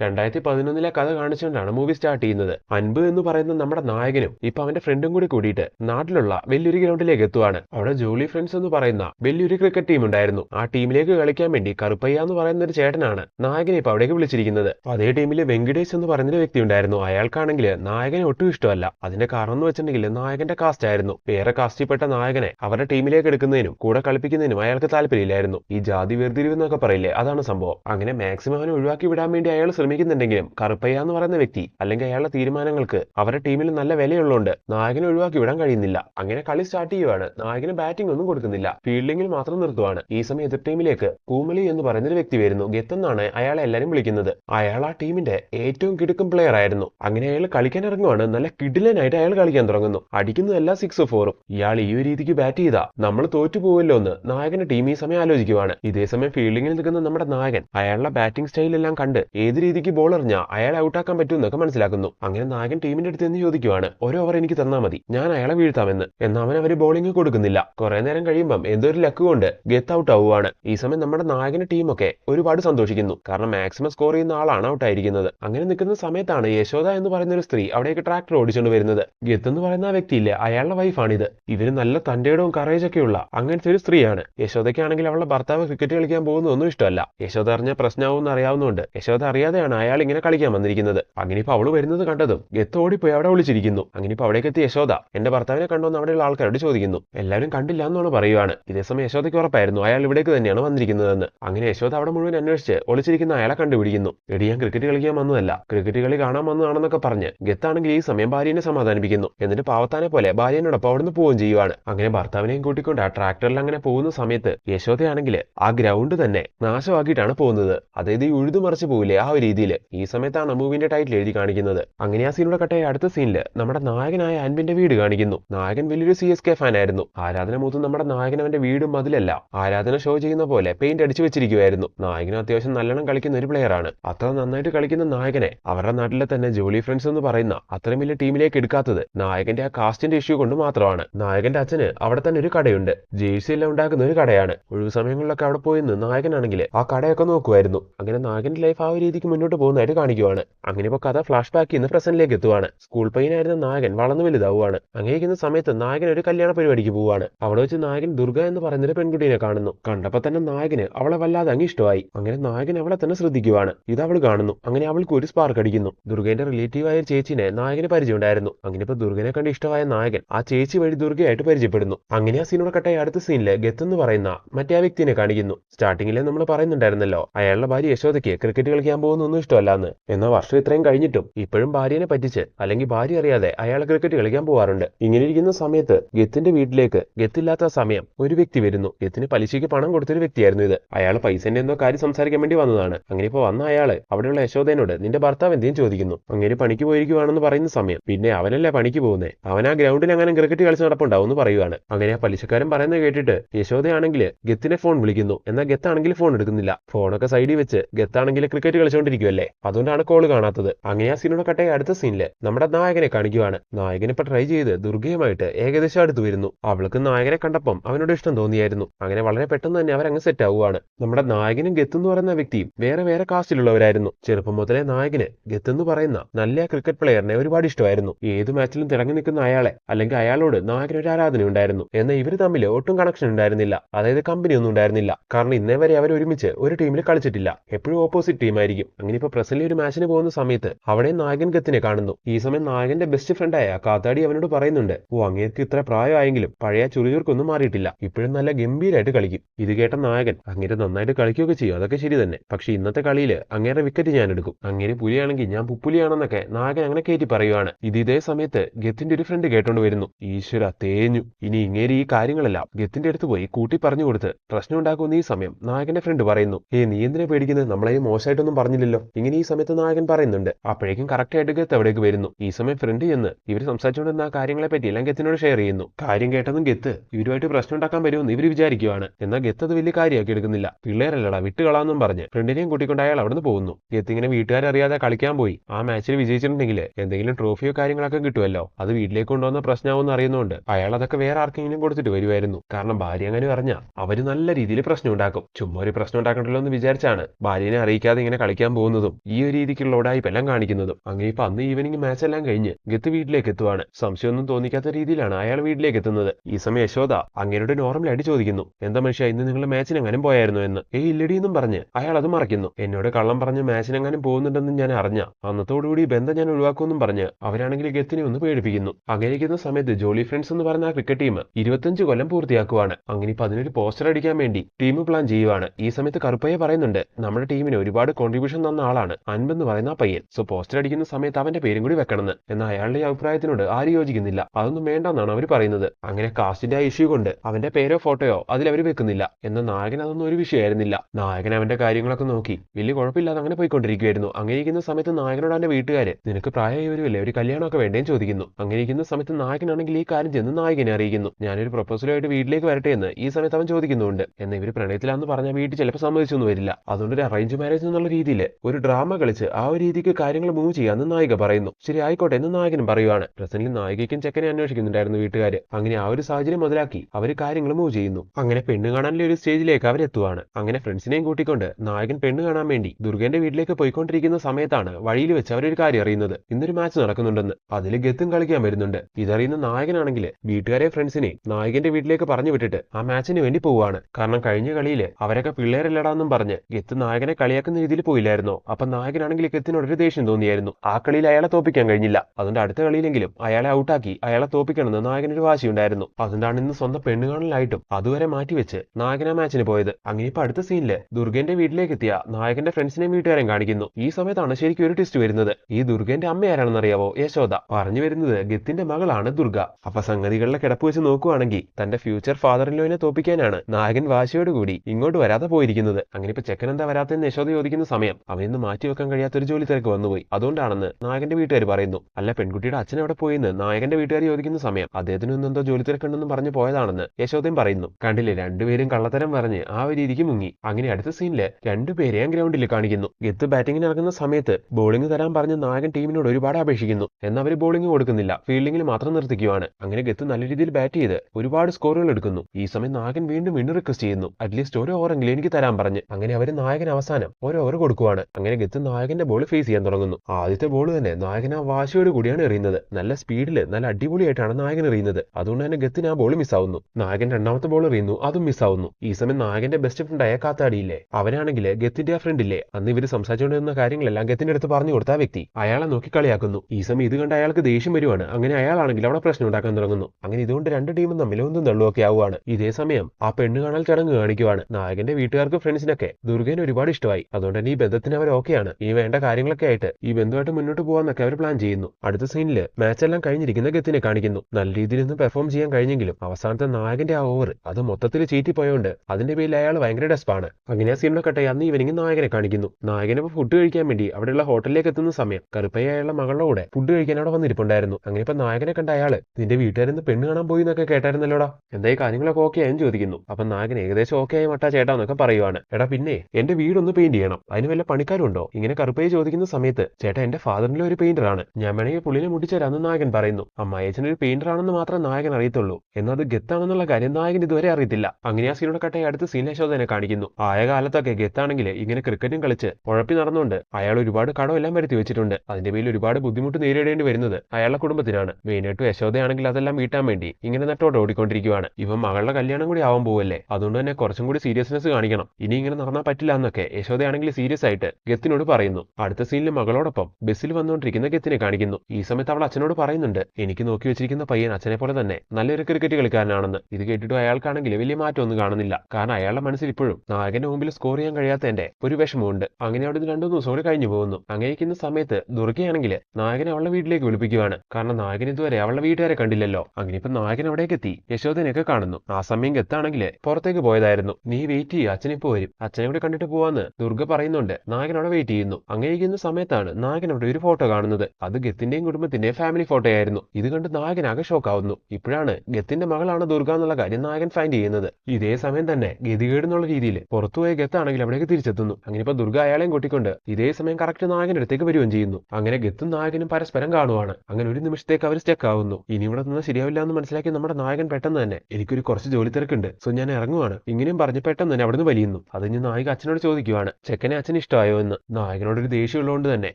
രണ്ടായിരത്തി പതിനൊന്നിലെ കഥ കാണിച്ചുകൊണ്ടാണ് മൂവി സ്റ്റാർട്ട് ചെയ്യുന്നത്. അൻപ് എന്ന് പറയുന്ന നമ്മുടെ നായകനും ഇപ്പൊ അവന്റെ ഫ്രണ്ടും കൂടി കൂടിയിട്ട് നാട്ടിലുള്ള വലിയൊരു ഗ്രൗണ്ടിലേക്ക് എത്തുവാണ്. അവിടെ ജോളി ഫ്രണ്ട്സ് എന്ന് പറയുന്ന വലിയൊരു ക്രിക്കറ്റ് ടീം ഉണ്ടായിരുന്നു. ആ ടീമിലേക്ക് കളിക്കാൻ വേണ്ടി കറുപ്പയ്യ എന്ന് പറയുന്ന ഒരു ചേട്ടനാണ് നായകനെ ഇപ്പൊ അവിടേക്ക് വിളിച്ചിരിക്കുന്നത്. അതേ ടീമിൽ വെങ്കിടേഷ് എന്ന് പറയുന്നൊരു വ്യക്തി ഉണ്ടായിരുന്നു. അയാൾക്കാണെങ്കിൽ നായകനെ ഒട്ടും ഇഷ്ടമല്ല. അതിന്റെ കാരണം എന്ന് വെച്ചിട്ടുണ്ടെങ്കിൽ നായകന്റെ കാസ്റ്റ് ആയിരുന്നു. വേറെ കാസ്റ്റിൽപ്പെട്ട നായകനെ അവരുടെ ടീമിലേക്ക് എടുക്കുന്നതിനും കൂടെ കളിപ്പിക്കുന്നതിനും അയാൾക്ക് താല്പര്യമില്ലായിരുന്നു. ഈ ജാതി വേർതിരിവ് എന്നൊക്കെ പറയില്ലേ? അതാണ് സംഭവം. അങ്ങനെ മാക്സിമം അവനെ ഒഴിവാക്കി വിടാൻ വേണ്ടി അയാൾ ശ്രമിക്കുന്നുണ്ടെങ്കിലും കറുപ്പയ്യ എന്ന് പറയുന്ന വ്യക്തി അല്ലെങ്കിൽ അയാളുടെ തീരുമാനങ്ങൾക്ക് അവരുടെ ടീമിൽ നല്ല വിലയുള്ളതുകൊണ്ട് നായകനെ ഒഴിവാക്കി വിടാൻ കഴിയുന്നില്ല. അങ്ങനെ കളി സ്റ്റാർട്ട് ചെയ്യുവാണ്. നായകന് ബാറ്റിംഗ് ഒന്നും കൊടുക്കുന്നില്ല. ഫീൽഡിംഗിൽ മാത്രം നിർത്തുവാണ്. ഈ സമയം എതിർ ടീമിലേക്ക് കൂമലി എന്ന് പറയുന്ന ഒരു വ്യക്തി വരുന്നു. ഗെത്ത് എന്നാണ് അയാളെ എല്ലാവരും വിളിക്കുന്നത്. അയാൾ ആ ടീമിന്റെ ഏറ്റവും കിടുക്കും പ്ലെയർ ആയിരുന്നു. അങ്ങനെ അയാൾ കളിക്കാൻ ഇറങ്ങുവാണ്. നല്ല കിഡിലനായിട്ട് അയാൾ കളിക്കാൻ തുടങ്ങുന്നു. അടിക്കുന്നതെല്ലാം സിക്സ് ഫോറും ഇയാൾ ഈ ഒരു രീതിക്ക് ബാറ്റ് ചെയ്താ നമ്മൾ തോറ്റു പോവല്ലോ എന്ന് നായകന്റെ ടീം ഈ സമയം ആലോചിക്കുവാണ്. ഇതേ സമയം ഫീൽഡിംഗിൽ നിൽക്കുന്ന നമ്മുടെ നായകൻ അയാളുടെ ബാറ്റിംഗ് സ്റ്റൈലെല്ലാം കണ്ട് ഏത് രീതിക്ക് ബോൾ എറിഞ്ഞ അയാളെ ഔട്ടാക്കാൻ പറ്റുമെന്നൊക്കെ മനസ്സിലാക്കുന്നു. അങ്ങനെ നായകൻ ടീമിന്റെ അടുത്ത് നിന്ന് ചോദിക്കുവാണ് ഒരു ഓവർ എനിക്ക് തന്നാൽ മതി. ഞാൻ അയാളെ വീഴ്ത്താമെന്ന്. എന്നാൽ അവൻ അവർ ബോളിംഗ് കൊടുക്കുന്നില്ല. കുറെ നേരം കഴിയുമ്പം എന്തോ ഒരു ലക്ക് കൊണ്ട് ഗെത്ത് ഔട്ട് ആവുകയാണ് ഈ സമയം നമ്മുടെ നായകന്റെ ടീമൊക്കെ ഒരുപാട് സന്തോഷിക്കുന്നു. കാരണം മാക്സിമം സ്കോർ ചെയ്യുന്ന ആളാണ് ഔട്ട് ആയിരിക്കുന്നത്. അങ്ങനെ നിൽക്കുന്ന സമയത്താണ് യശോദ എന്ന് പറയുന്ന ഒരു സ്ത്രീ അവിടേക്ക് ട്രാക്ടർ ഓടിച്ചുകൊണ്ട് വരുന്നത്. ഗെത്ത് എന്ന് പറയുന്ന ആ വ്യക്തിയില്ലേ അയാളുടെ വൈഫാണിത് ഇവർ നല്ല തന്റെയിടവും കറേജൊക്കെയുള്ള അങ്ങനത്തെ ഒരു സ്ത്രീയാണ്. യശോദയ്ക്കാണെങ്കിൽ അവളുടെ ഭർത്താവ് ക്രിക്കറ്റ് കളിക്കാൻ പോകുന്നതൊന്നും ഇഷ്ടമല്ല. യശോദ അറിഞ്ഞ പ്രശ്നമാവും അറിയാവുന്നതുകൊണ്ട് യശോദ അറിയാതെയാണ് അയാൾ ഇങ്ങനെ കളിക്കാൻ വന്നിരിക്കുന്നത്. അങ്ങനെ ഇപ്പൊ അവൾ വരുന്നത് കണ്ടതും ഗത്ത് ഓടിപ്പോയി അവിടെ വിളിച്ചിരിക്കുന്നു. അങ്ങനെ ഇപ്പൊ അവിടേക്ക് എത്തി യശോദ. എന്റെ ഭർത്താവിനെ കണ്ടോന്ന് അവിടെയുള്ള ആൾക്കാരോട് ചോദിക്കുന്നു. എല്ലാവരും കണ്ടില്ല എന്നാണ് പറയുവാണ് ഇതേസമയം യശോദയ്ക്ക് ഉറപ്പായിരുന്നു അയാൾ ഇവിടേക്ക് തന്നെയാണ് വന്നിരിക്കുന്നതെന്ന്. അങ്ങനെ യശോദ അവിടെ മുഴുവൻ അന്വേഷിച്ച് ഒളിച്ചിരിക്കുന്ന അയാളെ കണ്ടുപിടിക്കുന്നു. എടി ഞാൻ ക്രിക്കറ്റ് കളിക്കാൻ വന്നതല്ല. ക്രിക്കറ്റ് കളി കാണാൻ വന്നതാണെന്നൊക്കെ പറഞ്ഞ് ഗത്താണെങ്കിൽ ഈ സമയം ഭാര്യനെ സമാധാനിപ്പിക്കുന്നു. എന്നിട്ട് പാവത്താനെ പോലെ ഭാര്യനോടൊപ്പം അവിടുന്ന് പോവുകയും ചെയ്യുവാണ്. അങ്ങനെ ഭർത്താവിനെയും കൂട്ടിക്കൊണ്ട് ആ ട്രാക്ടറിൽ അങ്ങനെ പോകുന്ന സമയത്ത് യശോദയാണെങ്കിൽ ആ ഗ്രൗണ്ട് തന്നെ നാശമാക്കിയിട്ടാണ് പോകുന്നത്. അതായത് ഈ ഉഴുതുമറിച്ച് പോവില്ലേ ആ ഒരു രീതിയിൽ ഈ സമയത്താണ് മൂവിന്റെ ടൈറ്റിൽ എഴുതി കാണിക്കുന്നത്. അങ്ങനെ ആ സീനിലൂടെ കട്ടയ അടുത്ത സീനിൽ നമ്മുടെ നായകനായ അൻപിന്റെ വീട് കാണിക്കുന്നു. നായകൻ വലിയൊരു സി എസ് കെ ഫാൻ ആയിരുന്നു. ആരാധന മൂത്തും നമ്മുടെ നായകൻ അവന്റെ വീടും അതിലല്ല. ആരാധന ഷോ ചെയ്യുന്ന പോലെ പെയിന്റ് അടിച്ചു വെച്ചിരിക്കുവായിരുന്നു. നായകനും അത്യാവശ്യം നല്ലോണം കളിക്കുന്ന ഒരു പ്ലെയർ ആണ്. അത്ര നന്നായിട്ട് കളിക്കുന്ന നായകനെ അവരുടെ നാട്ടിലെ തന്നെ ജോലി ഫ്രണ്ട്സ് എന്ന് പറയുന്ന അത്രയും വലിയ ടീമിലേക്ക് എടുക്കാത്തത് നായകന്റെ ആ കാസ്റ്റിന്റെ ഇഷ്യൂ കൊണ്ട് മാത്രമാണ്. നായകന്റെ അച്ഛന് അവിടെ തന്നെ ഒരു കടയുണ്ട്. ജേഴ്സി എല്ലാം ഉണ്ടാക്കുന്ന ഒരു കടയാണ്. ഒഴിവ് സമയങ്ങളിലൊക്കെ അവിടെ പോയി നിന്ന് നായകനാണെങ്കിൽ ആ കടയൊക്കെ നോക്കുമായിരുന്നു അങ്ങനെ നായകന്റെ ലൈഫ് ആ ഒരു രീതിക്ക് മുന്നോട്ട് പോകുന്നതായിട്ട് കാണിക്കുവാണ്. അങ്ങനെ ഇപ്പോൾ കഥ ഫ്ലാഷ് ബാക്ക് ചെയ്യുന്ന പ്രസന്റിലേക്ക് എത്തുവാണ്. സ്കൂൾ പയ്യനായിരുന്ന നായകൻ വളർന്നു വലുതാവുകയാണ് അങ്ങനെ ഇരിക്കുന്ന സമയത്ത് നായകൻ ഒരു കല്യാണ പരിപാടിക്ക് പോവുകയാണ് അവിടെ വെച്ച് നായകൻ ദുർഗ എന്ന് പറയുന്നൊരു പെൺകുട്ടീനെ കാണുന്നു. കണ്ടപ്പോൾ തന്നെ നായകന് അവളെ വല്ലാതെ അങ്ങ് ഇഷ്ടമായി. അങ്ങനെ നായകൻ അവളെ തന്നെ ശ്രദ്ധിക്കുവാണ്. ഇത് അവൾ കാണുന്നു. അങ്ങനെ അവൾക്ക് ഒരു സ്പാർക്ക് അടിക്കുന്നു. ദുർഗയുടെ റിലേറ്റീവ് ആയ ഒരു ചേച്ചിനെ നായകന് പരിചയമുണ്ടായിരുന്നു. അങ്ങനെ ഇപ്പൊ ദുർഗനെ കണ്ട് ഇഷ്ടമായ നായകൻ ആ ചേച്ചി വഴി ദുർഗയായിട്ട് പരിചയപ്പെടുന്നു. അങ്ങനെ ആ സീനോട് കട്ടായ അടുത്ത സീനിലെ ഗത്ത് എന്ന് പറയുന്ന മറ്റേ ആ വ്യക്തിനെ കാണിക്കുന്നു. സ്റ്റാർട്ടിങ്ങിലെ നമ്മൾ പറയുന്നുണ്ടായിരുന്നല്ലോ അയാളുടെ ഭാര്യ യശോദയ്ക്ക് ക്രിക്കറ്റ് കളിക്കാൻ പോകുന്നൊന്നും ഇഷ്ടമല്ലാന്ന്. എന്നാൽ വർഷം ഇത്രയും കഴിഞ്ഞിട്ടും ഇപ്പോഴും ഭാര്യനെ പറ്റിച്ച് അല്ലെങ്കിൽ ഭാര്യ അറിയാതെ അയാൾ ക്രിക്കറ്റ് കളിക്കാൻ പോവാറുണ്ട്. ഇങ്ങനെ ഇരിക്കുന്ന സമയത്ത് ഗത്തിന്റെ വീട്ടിലേക്ക് ഗത്തില്ലാത്ത സമയം ഒരു വ്യക്തി വരുന്നു. ഗത്തിന് പലിശയ്ക്ക് പണം കൊടുത്തൊരു വ്യക്തിയായിരുന്നു ഇത്. അയാൾ പൈസന്റെ എന്തോ കാര്യം സംസാരിക്കാൻ വേണ്ടി വന്നതാണ്. അങ്ങനെ ഇപ്പൊ വന്ന അയാൾ അവിടെയുള്ള യശോദനോട് നിന്റെ ഭർത്താവ് എന്തെങ്കിലും ചോദിക്കുന്നു. അങ്ങനെ പണിക്ക് പോയിരിക്കുവാണെന്ന് പറയുന്ന സമയം. പിന്നെ അവനല്ലേ പണിക്ക് പോകുന്നേ? അവൻ ആ ഗ്രൗണ്ടിൽ അങ്ങനെ ക്രിക്കറ്റ് കളിച്ച് നടപ്പുണ്ടാവും എന്ന് പറയുവാണ്. അങ്ങനെ ആ പലിശക്കാരൻ പറയുന്നത് കേട്ടിട്ട് യശോദയാണെങ്കിൽ ഗത്തിനെ ഫോൺ വിളിക്കുന്നു. എന്നാൽ ഗത്താണെങ്കിൽ ഫോൺ എടുക്കുന്നില്ല. ഫോണൊക്കെ സൈഡിൽ വെച്ച് ഗത്താണെങ്കിൽ ക്രിക്കറ്റ് കളിച്ചുകൊണ്ടിരിക്കുവല്ലേ അതുകൊണ്ടാണ് കോൾ കാണാത്തത്. അങ്ങനെ ആ സീനോട് കട്ടായ അടുത്ത സീനിൽ നമ്മുടെ നായകനെ കാണിക്കുവാണ്. നായകനെ ഇപ്പൊ ട്രൈ ചെയ്ത് ദുർഗയുമായിട്ട് ഏകദേശം അടുത്ത് വരുന്നു. അവൾക്ക് നായകനെ കണ്ടപ്പം അവനോട് ഇഷ്ടം തോന്നിയായിരുന്നു. അങ്ങനെ വളരെ പെട്ടെന്ന് തന്നെ അവരങ്ങ് സെറ്റ് ആവുകയാണ് നമ്മുടെ നായകനും ഗത്ത് എന്ന് പറയുന്ന വ്യക്തിയും വേറെ വേറെ കാസ്റ്റിലുള്ളവരായിരുന്നു ചെറുപ്പം മുതലേ നായകന് ഗത്ത് എന്ന് പറയുന്ന നല്ല ക്രിക്കറ്റ് പ്ലെയറിനെ ഒരുപാട് ഇഷ്ടമായിരുന്നു. ഏത് മാച്ചിലും തിളങ്ങി നിൽക്കുന്ന അയാളെ അല്ലെങ്കിൽ അയാളോട് നായകന് ഒരു ആരാധന ഉണ്ടായിരുന്നു. എന്നാൽ ഇവർ തമ്മിൽ ഒട്ടും കണക്ഷൻ ഉണ്ടായിരുന്നില്ല. അതായത് കമ്പനി ഒന്നും ഉണ്ടായിരുന്നില്ല. കാരണം ഇന്നേ വരെ അവർ ഒരുമിച്ച് ഒരു ടീമിൽ കളിച്ചിട്ടില്ല. എപ്പോഴും ഓപ്പോസിറ്റ് ടീമായിരിക്കും അങ്ങനെ ഇപ്പൊ പ്രസന്റിൽ ഒരു മാച്ചിന് പോകുന്ന സമയത്ത് അവിടെ നായകൻ ഗത്തിനെ കാണുന്നു. ഈ സമയം നായകന്റെ ബെസ്റ്റ് ഫ്രണ്ടായ കാത്താടി അവനോട് പറയുന്നുണ്ട് ഓ അങ്ങേക്ക് ഇത്ര പ്രായമായെങ്കിലും പഴയ ചുറുചുറുക്കൊന്നും മാറിയിട്ടില്ല. ഇപ്പോഴും നല്ല ഗംഭീരമായിട്ട് കളിക്കും. ഇത് കേട്ട നായകൻ അങ്ങേര് നന്നായിട്ട് കളിക്കുകയൊക്കെ ചെയ്യും. അതൊക്കെ ശരി തന്നെ. പക്ഷേ ഇന്നത്തെ കളിയിൽ അങ്ങേരെ വിക്കറ്റ് ഞാൻ എടുക്കും. അങ്ങേര് പുലിയാണെങ്കിൽ ഞാൻ പുപ്പുലിയാണെന്നൊക്കെ നായകൻ അങ്ങനെ കയറ്റി പറയുവാണ്. ഇത് ഇതേ സമയത്ത് ഗത്തിന്റെ ഒരു ഫ്രണ്ട് കേട്ടോണ്ട് വരുന്നു. ഈശ്വര തേഞ്ഞു. ഇനി ഇങ്ങേര് ഈ കാര്യങ്ങളെല്ലാം ഗത്തിന്റെ അടുത്ത് പോയി കൂട്ടി പറഞ്ഞു കൊടുത്ത് പ്രശ്നം ഉണ്ടാക്കുന്ന ഈ സമയം നായകന്റെ ഫ്രണ്ട് പറയുന്നു ഏ നീ എന്തിനാ പേടിക്കുന്നത്? നമ്മളെ മോശമായിട്ടൊന്നും പറഞ്ഞില്ലല്ലോ. പോയാലോ ഇങ്ങനെ ഈ സമയത്ത് നായകൻ പറയുന്നുണ്ട് അപ്പോഴേക്കും കറക്റ്റ് ആയിട്ട് ഗത്ത് അവിടേക്ക് വരുന്നു? ഈ സമയം ഫ്രണ്ട് ചെന്ന് ഇവർ സംസാരിച്ചുകൊണ്ടിരുന്ന ആ കാര്യങ്ങളെ പറ്റി എല്ലാം ഗത്തിനോട് ഷെയർ ചെയ്യുന്നു. കാര്യം കേട്ടതും ഗത്ത് ഇവരുമായിട്ട് പ്രശ്നം ഉണ്ടാക്കാൻ വരുമെന്ന് ഇവർ വിചാരിക്കുവാണ്. എന്നാൽ ഗത്ത് അത് വലിയ കാര്യമാക്കി എടുക്കുന്നില്ല. പിള്ളേരല്ലടാ വിട്ടുകളാന്നും പറഞ്ഞ് ഫ്രണ്ടിനെയും കൂട്ടിക്കൊണ്ട് അയാൾ അവിടുന്ന് പോകുന്നു. ഗത്ത് ഇങ്ങനെ വീട്ടുകാരറിയാതെ കളിക്കാൻ പോയി. ആ മാച്ചിൽ വിജയിച്ചിട്ടുണ്ടെങ്കിൽ എന്തെങ്കിലും ട്രോഫിയോ കാര്യങ്ങളൊക്കെ കിട്ടുമല്ലോ അത് വീട്ടിലേക്ക് കൊണ്ടുവന്ന പ്രശ്നമാവെന്ന് അറിയുന്നുണ്ട് അയാൾ അതൊക്കെ വേറെ ആർക്കെങ്കിലും കൊടുത്തിട്ട് വരുമായിരുന്നു കാരണം ഭാര്യ അങ്ങനെ പറഞ്ഞ അവർ നല്ല രീതിയിൽ പ്രശ്നം ഉണ്ടാക്കും. ചുമ്മാ ഒരു പ്രശ്നം ഉണ്ടാക്കണ്ടല്ലോ എന്ന് വിചാരിച്ചാണ് ഭാര്യനെ അറിയിക്കാതെ ഇങ്ങനെ കളിക്കാൻ പോകുന്നതും. ഈ ഒരു രീതിക്കുള്ള ഉടായ്പ എല്ലാം കാണിക്കുന്നതും. അങ്ങനെ ഇപ്പൊ അന്ന് ഈവനിങ് മാച്ച് എല്ലാം കഴിഞ്ഞ് ഗത്ത് വീട്ടിലേക്ക് എത്തുവാണ്. സംശയമൊന്നും തോന്നിക്കാത്ത രീതിയിലാണ് അയാൾ വീട്ടിലേക്ക് എത്തുന്നത്. ഈ സമയം യശോദ അങ്ങേരുടെ നോർമൽ അടി ചോദിക്കുന്നു. എന്താ മനുഷ്യ ഇന്ന് നിങ്ങൾ മാച്ചിന് എങ്ങനെ പോയായിരുന്നു? എന്ന്. ഏ ഇല്ലടി എന്നും പറഞ്ഞ് അയാൾ അത് മറക്കുന്നു എന്നോട് കള്ളം പറഞ്ഞ് മാച്ചിനെങ്ങാനും പോകുന്നുണ്ടെന്ന് ഞാൻ അറിഞ്ഞ. അന്നത്തോടുകൂടി ബന്ധം ഞാൻ ഒഴിവാക്കുമെന്നും പറഞ്ഞ് അവരാണെങ്കിൽ ഗത്തിനെ ഒന്ന് പേടിപ്പിക്കുന്നു. അങ്ങനെ ഇരിക്കുന്ന സമയത്ത് ജോളി ഫ്രണ്ട്സ് എന്ന് പറഞ്ഞ ആ ക്രിക്കറ്റ് ടീം ഇരുപത്തഞ്ച് കൊല്ലം പൂർത്തിയാക്കുവാണ്. അങ്ങനെ ഇപ്പൊ അതിനൊരു പോസ്റ്റർ അടിക്കാൻ വേണ്ടി ടീം പ്ലാൻ ചെയ്യുവാണ്. ഈ സമയത്ത് കറുപ്പയ്യ പറയുന്നുണ്ട് നമ്മുടെ ടീമിന് ഒരുപാട് കോൺട്രിബ്യൂഷൻ തന്ന ആളാണ്. അൻപ് എന്ന് പറയുന്ന പയ്യൻ. സോ പോസ്റ്റർ അടിക്കുന്ന സമയത്ത് അവന്റെ പേരും കൂടി വെക്കണമെന്ന്. എന്നാൽ അയാളുടെ അഭിപ്രായത്തിനോട് ആരും യോജിക്കുന്നില്ല. അതൊന്നും വേണ്ടെന്നാണ് അവർ പറയുന്നത്. അങ്ങനെ കാസ്റ്റിന്റെ ആ ഇഷ്യൂ കൊണ്ട് അവന്റെ പേരോ ഫോട്ടോയോ അതിൽ അവർ വെക്കുന്നില്ല. എന്നാൽ നായകൻ അതൊന്നും ഒരു വിഷയമായിരുന്നില്ല. നായകൻ അവന്റെ കാര്യങ്ങളൊക്കെ നോക്കി. വലിയ കുഴപ്പമില്ലാതെ അങ്ങനെ പോയിക്കൊണ്ടിരിക്കുകയായിരുന്നു അങ്ങനെ ഇരിക്കുന്ന സമയത്ത് നായകനോട് അവന്റെ വീട്ടുകാര് നിനക്ക് പ്രായമായി പ്രായമായവരുമല്ലേ? ഒരു കല്യാണമൊക്കെ വേണ്ടേന്ന് ചോദിക്കുന്നു. അങ്ങനെ ഇരിക്കുന്ന സമയത്ത് നായകനാണെങ്കിൽ ഈ കാര്യം ചെന്ന് നായകനെ അറിയിക്കുന്നു. ഞാനൊരു പ്രൊപ്പോസലുമായിട്ട് വീട്ടിലേക്ക് വരട്ടെ എന്ന് ഈ സമയത്ത് അവൻ ചോദിക്കുന്നുണ്ട്. എന്നാൽ ഇവർ പ്രണയത്തിലാന്ന് പറഞ്ഞാൽ വീട്ടിൽ ചിലപ്പോൾ സമ്മതിച്ചൊന്നും വരില്ല. അതുകൊണ്ട് ഒരു അറേഞ്ച് മാരേജ് എന്നുള്ള രീതിയിൽ ഒരു ഡ്രാമ കളിച്ച് ആ ഒരു രീതിക്ക് കാര്യങ്ങൾ മൂവ് ചെയ്യാന്ന് നായിക പറയുന്നു. ശരി ആയിക്കോട്ടെ എന്ന് നായകനും പറയുവാണ്. പ്രസന്റിൽ നായികയ്ക്കും ചെക്കനെ അന്വേഷിക്കുന്നുണ്ടായിരുന്നു വീട്ടുകാര്. അങ്ങനെ ആ ഒരു സാഹചര്യം മുതലാക്കി അവർ കാര്യങ്ങൾ മൂവ് ചെയ്യുന്നു. അങ്ങനെ പെണ്ണ് കാണാനുള്ള ഒരു സ്റ്റേജിലേക്ക് അവരെത്തുവാണ് അങ്ങനെ ഫ്രണ്ട്സിനെയും കൂട്ടിക്കൊണ്ട് നായകൻ പെണ്ണ് കാണാൻ വേണ്ടി ദുർഗന്റെ വീട്ടിലേക്ക് പോയിക്കൊണ്ടിരിക്കുന്ന സമയത്താണ് വഴിയിൽ വെച്ച് അവരൊരു കാര്യം അറിയുന്നത്. ഇന്നൊരു മാച്ച് നടക്കുന്നുണ്ടെന്ന്. അതിൽ ഗത്തും കളിക്കാൻ വരുന്നുണ്ട്. ഇതറിയുന്ന നായകനാണെങ്കിൽ വീട്ടുകാരെ ഫ്രണ്ട്സിനെ നായകന്റെ വീട്ടിലേക്ക് പറഞ്ഞു വിട്ടിട്ട് ആ മാച്ചിന് വേണ്ടി പോവാണ് കാരണം കഴിഞ്ഞ കളിയിൽ അവരൊക്കെ പിള്ളേരല്ലടാന്നും പറഞ്ഞ് ഗത്ത് നായകനെ കളിയാക്കുന്ന രീതിയിൽ പോയില്ലായിരുന്നോ. അപ്പൊ നായകനാണെങ്കിൽ ഒരു ദേഷ്യം തോന്നിയായിരുന്നു. ആ കളിയിൽ അയാളെ തോപ്പിക്കാൻ കഴിഞ്ഞില്ല. അതുകൊണ്ട് അടുത്ത കളിയിലെങ്കിലും അയാളെ ഔട്ടാക്കി അയാളെ തോപ്പിക്കണമെന്ന് നായകനൊരു വാശിയുണ്ടായിരുന്നു. അതുകൊണ്ടാണ് ഇന്ന് സ്വന്തം പെണ്ണുകാണലായിട്ടും അതുവരെ മാറ്റിവെച്ച് നായകൻ ആ മാച്ചിന് പോയത്. അങ്ങനെ ഇപ്പൊ അടുത്ത സീനിൽ ദുർഗന്റെ വീട്ടിലേക്ക് എത്തിയ നായകന്റെ ഫ്രണ്ട്സിനെയും വീട്ടുകാരെയും കാണിക്കുന്നു. ഈ സമയത്താണ് ശരിക്കും ഒരു ട്വിസ്റ്റ് വരുന്നത്. ഈ ദുർഗന്റെ അമ്മ അറിയാവോ യശോദ. പറഞ്ഞു വരുന്നത് ഗത്തിന്റെ മകളാണ് ദുർഗ. അപ്പൊ സംഗതികളിലെ കിടപ്പ് വെച്ച് നോക്കുവാണെങ്കിൽ തന്റെ ഫ്യൂച്ചർ ഫാദർ ലോനെ തോപ്പിക്കാനാണ് നായകൻ വാശിയോടുകൂടി ഇങ്ങോട്ട് വരാതെ പോയിരിക്കുന്നത്. അങ്ങനെ ഇപ്പൊ ചെക്കൻ എന്താ വരാത്തെന്ന് യശോദ ചോദിക്കുന്ന സമയം. അവനിന്ന് മാറ്റിവെക്കാൻ കഴിയാത്ത ഒരു ജോലി തിരക്ക് വന്നുപോയി. അതുകൊണ്ടാണെന്ന് നായകന്റെ വീട്ടുകാർ പറയുന്നു. അല്ല പെൺകുട്ടിയുടെ അച്ഛൻ എവിടെ പോയിന്ന്? നായകന്റെ വീട്ടുകാർ ചോദിക്കുന്ന സമയം. അദ്ദേഹത്തിന് എന്തോ ജോലി തിരക്കുണ്ടെന്ന് പറഞ്ഞു പോയതാണെന്ന് യശോദയും പറയുന്നു. കണ്ടില്ലേ രണ്ടുപേരും കള്ളത്തരം പറഞ്ഞ് ആ ഒരു രീതിക്ക് മുങ്ങി. അങ്ങനെ അടുത്ത സീനിൽ രണ്ടുപേരെയും ഗ്രൗണ്ടിൽ കാണിക്കുന്നു. ഗത്ത് ബാറ്റിംഗിന് ഇറങ്ങുന്ന സമയത്ത് ബോളിംഗ് തരാൻ പറഞ്ഞ് നായകൻ ടീമിനോട് ഒരുപാട് അപേക്ഷിക്കുന്നു. എന്നാൽ അവർ ബോളിംഗ് കൊടുക്കുന്നില്ല. ഫീൽഡിംഗിൽ മാത്രം നിർത്തിക്കുവാണ്. അങ്ങനെ ഗത്ത് നല്ല രീതിയിൽ ബാറ്റ് ചെയ്ത് ഒരുപാട് സ്കോറുകൾ എടുക്കുന്നു. ഈ സമയം നായകൻ വീണ്ടും വീണ്ടും റിക്വസ്റ്റ് ചെയ്യുന്നു. അറ്റ്ലീസ്റ്റ് ഒരു ഓവറെങ്കിലും എനിക്ക് തരാൻ പറഞ്ഞ്. അങ്ങനെ അവർ നായകൻ അവസാനം ഒരു ഓവർ കൊടുക്കുവാണ്. അങ്ങനെ ഗത്ത് നായകന്റെ ബോൾ ഫേസ് ചെയ്യാൻ തുടങ്ങുന്നു. ആദ്യത്തെ ബോൾ തന്നെ നായകൻ ആ വാശിയോട് കൂടിയാണ് എറിയുന്നത്. നല്ല സ്പീഡിൽ നല്ല അടിപൊളിയായിട്ടാണ് നായകൻ എറിയുന്നത്. അതുകൊണ്ട് തന്നെ ഗത്തിന് ആ ബോൾ മിസ്സാവുന്നു നായകൻ രണ്ടാമത്തെ ബോൾ എറിയുന്നു. അതും മിസ്സാവുന്നു ഈ സമയം നായകന്റെ ബെസ്റ്റ് ഫ്രണ്ടായ കാത്താടിയില്ലേ? അവനാണെങ്കിൽ ഗത്തിന്റെ ആ ഫ്രണ്ടില്ലേ അന്ന് ഇവർ സംസാരിച്ചുകൊണ്ടിരുന്ന കാര്യങ്ങളെല്ലാം ഗത്തിന്റെ അടുത്ത് പറഞ്ഞു കൊടുത്ത ആ വ്യക്തി അയാളെ നോക്കി കളിയാക്കുന്നു. ഈ സമയം ഇത് കണ്ട് അയാൾക്ക് ദേഷ്യം വരുവാണ്. അങ്ങനെ അയാളാണെങ്കിൽ അവിടെ പ്രശ്നം ഉണ്ടാക്കാൻ തുടങ്ങുന്നു. അങ്ങനെ ഇതുകൊണ്ട് രണ്ട് ടീമും തമ്മിൽ ഒന്നും തള്ളുമൊക്കെ ആവുകയാണ് ഇതേ സമയം ആ പെണ്ണ് കാണൽ ചടങ്ങ് കാണിക്കുവാണ്. നായകന്റെ വീട്ടുകാർക്ക് ഫ്രണ്ട്സിനൊക്കെ ദുർഗനെ ഒരുപാട് ഇഷ്ടമായി. അതുകൊണ്ട് തന്നെ ഈ ബന്ധത്തിന് അവർ ഓക്കെയാണ് ഈ വേണ്ട കാര്യങ്ങളൊക്കെ ആയിട്ട് ഈ ബന്ധുവായിട്ട് മുന്നോട്ട് പോകാന്നൊക്കെ അവർ പ്ലാൻ ചെയ്യുന്നു. അടുത്ത സീനിൽ മാച്ച് എല്ലാം കഴിഞ്ഞിരിക്കുന്ന ഗത്തിനെ കാണിക്കുന്നു. നല്ല രീതിയിൽ നിന്ന് പെർഫോം ചെയ്യാൻ കഴിഞ്ഞെങ്കിലും അവസാനത്തെ നായകന്റെ ആ ഓവർ അത് മൊത്തത്തിൽ ചീറ്റി പോയോണ്ട് അതിന്റെ പേരിൽ അയാൾ ഭയങ്കര ഡെസ്പാണ് അങ്ങനെ ആ സീനിലെ കട്ടെ അന്ന് ഈവനിങ് നായകനെ കാണിക്കുന്നു. നായകനെ ഫുഡ് കഴിക്കാൻ വേണ്ടി അവിടെയുള്ള ഹോട്ടലിലേക്ക് എത്തുന്ന സമയം കറുപ്പയ്യ മകളുടെ കൂടെ ഫുഡ് കഴിക്കാൻ അവിടെ വന്നിരിപ്പുണ്ടായിരുന്നു. അങ്ങനെ ഇപ്പൊ നായകനെ കണ്ട അയാൾ നിന്റെ നിന്ന് പെണ്ണ് കാണാൻ പോയി എന്നൊക്കെ കേട്ടായിരുന്നല്ലോടാ? എന്താ ഈ കാര്യങ്ങളൊക്കെ ഓക്കെ ആയെന്ന് ചോദിക്കുന്നു. അപ്പൊ നായകൻ ഏകദേശം ഓക്കെ ആയി മട്ടാ ചേട്ടാ എന്നൊക്കെ പറയുവാണ്. എടാ പിന്നെ എന്റെ വീടൊന്ന് പെയിന്റ് ചെയ്യണം. അതിന് വല്ല പണിക്കാരുണ്ടോ ഇങ്ങനെ കറുപ്പയ്യ ചോദിക്കുന്ന സമയത്ത് ചേട്ടാ എന്റെ ഫാദറിന്റെ ഒരു പെയിന്റർ ആണ് ഞാൻ വേണമെങ്കിൽ പുള്ളിനെ മുട്ടിച്ചേരാന്ന് നായകൻ പറയുന്നു. അമ്മായച്ചൻ ഒരു പെയിന്റർ ആണെന്ന് മാത്രം നായകൻ അറിയത്തുള്ളൂ. എന്നാൽ അത് ഗത്താണെന്നുള്ള കാര്യം നായകൻ ഇതുവരെ അറിയത്തില്ല. അങ്ങനെ ആ സീനോട് കട്ടയെ അടുത്ത് സീനശോധനെ കാണിക്കുന്നു. ആയ കാലത്തൊക്കെ ഗത്താണെങ്കിൽ ഇങ്ങനെ ക്രിക്കറ്റും കളിച്ച് ഉഴപ്പി നടന്നുകൊണ്ട് അയാൾ ഒരുപാട് കടമെല്ലാം വരുത്തി വെച്ചിട്ടുണ്ട്. അതിന്റെ പേരിൽ ഒരുപാട് ബുദ്ധിമുട്ട് നേരിടേണ്ടി വരുന്നത് അയാളുടെ കുടുംബത്തിനാണ്. മെയിനായിട്ട് യശോദയാണെങ്കിൽ അതെല്ലാം വീട്ടാൻ വേണ്ടി ഇങ്ങനെ നെട്ടോട്ട് ഓടിക്കൊണ്ടിരിക്കുകയാണ് ഇവൻ മകളുടെ കല്യാണം കൂടി ആവാൻ പോവല്ലേ? അതുകൊണ്ട് തന്നെ കുറച്ചും കൂടി സീരിയസ്നെസ് കാണിക്കണം. ഇനി ഇങ്ങനെ നടന്നാൽ പറ്റില്ല എന്നൊക്കെ യശോദയാണെങ്കിൽ സീരിയസ് ആയിട്ട് ഗത്തിനോട് പറയുന്നു അടുത്ത സീനിലെ മകളോടൊപ്പം ബസ്സിൽ വന്നുകൊണ്ടിരിക്കുന്ന ഗത്തിനെ കാണിക്കുന്നു. ഈ സമയത്ത് അവൾ അച്ഛനോട് പറയുന്നുണ്ട് എനിക്ക് നോക്കി വെച്ചിരിക്കുന്ന പയ്യൻ അച്ഛനെ പോലെ തന്നെ നല്ലൊരു ക്രിക്കറ്റ് കളിക്കാരനാണെന്ന്. ഇത് കേട്ടിട്ട് അയാൾക്കാണെങ്കിൽ വലിയ മാറ്റമൊന്നും കാണുന്നില്ല. കാരണം അയാളുടെ മനസ്സിൽ ഇപ്പോഴും നായകന്റെ മുമ്പിൽ സ്കോർ ചെയ്യാൻ കഴിയാത്തതിന്റെ ഒരു വിഷമമുണ്ട്. അങ്ങനെ അവിടെ നിന്ന് രണ്ടു ദിവസം കൂടി കഴിഞ്ഞു പോകുന്നു. അങ്ങനെ ഇരിക്കുന്ന സമയത്ത് ദുർഗയാണെങ്കിൽ നായകനെ അവളുടെ വീട്ടിലേക്ക് വിളിപ്പിക്കുവാണ്. കാരണം നായകൻ ഇതുവരെ അവളുടെ വീട്ടുകാരെ കണ്ടില്ലല്ലോ. അങ്ങനെ ഇപ്പൊ നായകൻ അവിടേക്ക് എത്തി യശോദനെയൊക്കെ കാണുന്നു. ആ സമയം ഗത്താണെങ്കിൽ പുറത്തേക്ക് പോയതായിരുന്നു. നീ വെയിറ്റ് ചെയ്യുക അച്ഛനിപ്പോ വരും. അച്ഛനെ കൂടെ കണ്ടിട്ട് പോവാന്ന് ദുർഗ പറയുന്നുണ്ട്. നായകൻ നായകൻ അവിടെ വെയിറ്റ് ചെയ്യുന്നു. അങ്ങനെ ഇരിക്കുന്ന സമയത്താണ് നായകൻ അവിടെ ഒരു ഫോട്ടോ കാണുന്നത്. അത് ഗത്തിന്റെയും കുടുംബത്തിന്റെയും ഫാമിലി ഫോട്ടോ ആയിരുന്നു. ഇത് കണ്ട് നായകൻ ആകെ ഷോക്കാവുന്നു ഇപ്പോഴാണ് ഗത്തിന്റെ മകളാണ് ദുർഗ എന്നുള്ള കാര്യം നായകൻ ഫൈൻഡ് ചെയ്യുന്നത്. ഇതേ സമയം തന്നെ ഗതികേട് എന്നുള്ള രീതിയിൽ പുറത്തുപോയ ഗത്താണെങ്കിൽ അവിടേക്ക് തിരിച്ചെത്തുന്നു. അങ്ങനെ ഇപ്പൊ ദുർഗ അയാളെയും കൂട്ടിക്കൊണ്ട് ഇതേ സമയം കറക്റ്റ് നായകന്റെ അടുത്തേക്ക് വരികയും ചെയ്യുന്നു. അങ്ങനെ ഗത്തും നായകനും പരസ്പരം കാണുവാണ്. അങ്ങനെ ഒരു നിമിഷത്തേക്ക് അവർ സ്റ്റെക്ക് ആവുന്നു. ഇനി ഇവിടെ നിന്ന് ശരിയാവില്ല എന്ന് മനസ്സിലാക്കി നമ്മുടെ നായകൻ പെട്ടെന്ന് തന്നെ എനിക്കൊരു കുറച്ച് ജോലി തിരക്കുണ്ട്. സോ ഞാൻ ഇറങ്ങുവാണ്. ഇങ്ങനെയും പറഞ്ഞ് പെട്ടെന്ന് തന്നെ അവിടുന്ന് വലിയുന്നു. അത് ഇനി നായിക അച്ഛനോട് ചോദിക്കുവാണ് ചെക്കനെ അച്ഛൻ ഇഷ്ടമായോ? എന്ന്. നായകനോട് ഒരു ദേഷ്യമുള്ളതുകൊണ്ട് തന്നെ